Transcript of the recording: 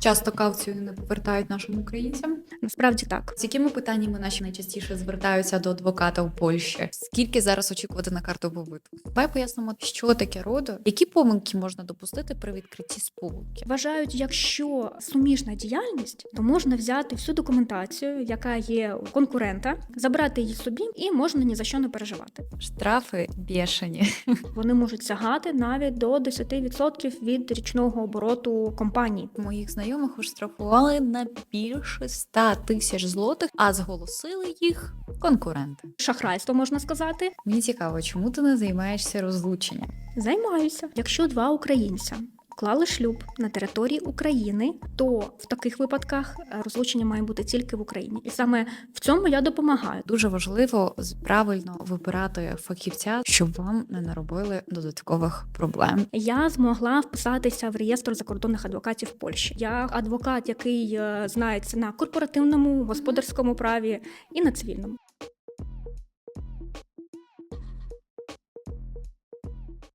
Часто кавцію не повертають нашим українцям. Насправді так. З якими питаннями наші найчастіше звертаються до адвоката у Польщі? Скільки зараз очікувати на карту побиту? Давай пояснимо, що таке родо, які помилки можна допустити при відкритті спілки. Вважають, якщо суміжна діяльність, то можна взяти всю документацію, яка є у конкурента, забрати її собі, і можна ні за що не переживати. Штрафи бешені. Вони можуть сягати навіть до 10% від річного обороту компанії. Моїх знайомих оштрафували на більше 100 тисяч злотих, а зголосили їх конкуренти. Шахрайство можна сказати. Мені цікаво, чому ти не займаєшся розлученням? Займаюся. Якщо два українця вклали шлюб на території України, то в таких випадках е, розлучення має бути тільки в Україні, і саме в цьому я допомагаю. Дуже важливо правильно вибирати фахівця, щоб вам не наробили додаткових проблем. Я змогла вписатися в реєстр закордонних адвокатів Польщі. Я адвокат, який е, знається на корпоративному, господарському праві і на цивільному.